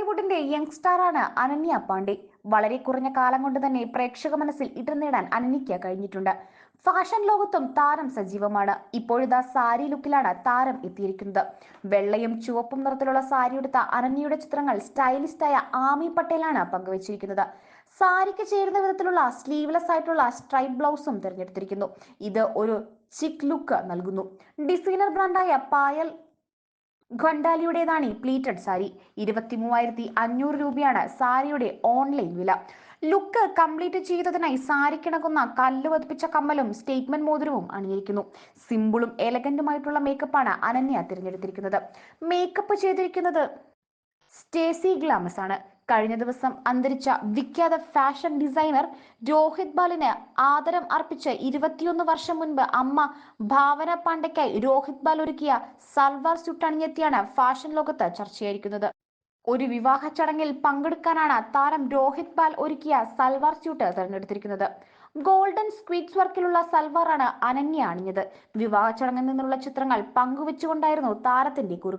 ബോളിവുഡിന്റെ young സ്റ്റാറാണ് അനന്യ പാണ്ഡെ. വളരെ കുറഞ്ഞ കാലം കൊണ്ട് തന്നെ പ്രേക്ഷക മനസ്സിൽ ഇടം നേടാൻ അനന്യയ്ക്ക് കഴിഞ്ഞിട്ടുണ്ട്. ഫാഷൻ ലോകത്തും താരം സജീവമാണ്. ഇപ്പോഴിതാ സാരി ലുക്കിലാണ് താരം എത്തിയിരിക്കുന്നത്. വെള്ളയും ചുവപ്പും നിറത്തിലുള്ള സാരി എടുത്ത അനന്യയുടെ ചിത്രങ്ങൾ സ്റ്റൈലിസ്റ്റായ ആമി പട്ടേലാണ് പങ്കുവച്ചിരിക്കുന്നത്. സാരിക്ക് ചേരുന്ന വിധത്തിലുള്ള സ്ലീവ്ലെസ് ആയിട്ടുള്ള സ്ട്രൈപ്പ് ബ്ലൗസും തിരഞ്ഞെടുത്തിരിക്കുന്നു. ഇത് ഒരു ചിക് ലുക്ക് നൽകുന്നു. ഡിസൈനർ ബ്രാൻഡായ പായൽ ഖണ്ടാലിയുടേതാണ് ഈ പ്ലീറ്റഡ് സാരി ഇരുപത്തി മൂവായിരത്തി അഞ്ഞൂറ് രൂപയാണ് സാരിയുടെ ഓൺലൈൻ വില. ലുക്ക് കംപ്ലീറ്റ് ചെയ്തതിനായി സാരിക്കിണക്കുന്ന കല്ല് പതിപ്പിച്ച കമ്മലും സ്റ്റേറ്റ്മെന്റ് മോതിരവും അണിയിരിക്കുന്നു സിമ്പിളും എലഗന്റുമായിട്ടുള്ള മേക്കപ്പാണ് അനന്യ തിരഞ്ഞെടുത്തിരിക്കുന്നത്. മേക്കപ്പ് ചെയ്തിരിക്കുന്നത് സ്റ്റേസി ഗ്ലാമസ് ആണ് കഴിഞ്ഞ ദിവസം അന്തരിച്ച വിഖ്യാത ഫാഷൻ ഡിസൈനർ രോഹിത് ബാലിന് ആദരം അർപ്പിച്ച് ഇരുപത്തിയൊന്ന് വർഷം മുൻപ് അമ്മ ഭാവന പാണ്ഡയ്ക്കായി രോഹിത് ബാൽ ഒരുക്കിയ സൽവാർ സ്യൂട്ട് അണിഞ്ഞെത്തിയാണ് ഫാഷൻ ലോകത്ത് ചർച്ചയായിരിക്കുന്നത്. ഒരു വിവാഹ ചടങ്ങിൽ പങ്കെടുക്കാനാണ് താരം രോഹിത് ബാൽ ഒരുക്കിയ സൽവാർ സ്യൂട്ട് തിരഞ്ഞെടുത്തിരിക്കുന്നത്. ഗോൾഡൻ സ്ക്വീറ്റ്സ് വർക്കിലുള്ള സൽവാറാണ് അനന്യ അണിഞ്ഞത്. വിവാഹ ചടങ്ങിൽ നിന്നുള്ള ചിത്രങ്ങൾ പങ്കുവെച്ചുകൊണ്ടായിരുന്നു താരത്തിന്റെ കുറിപ്പ്.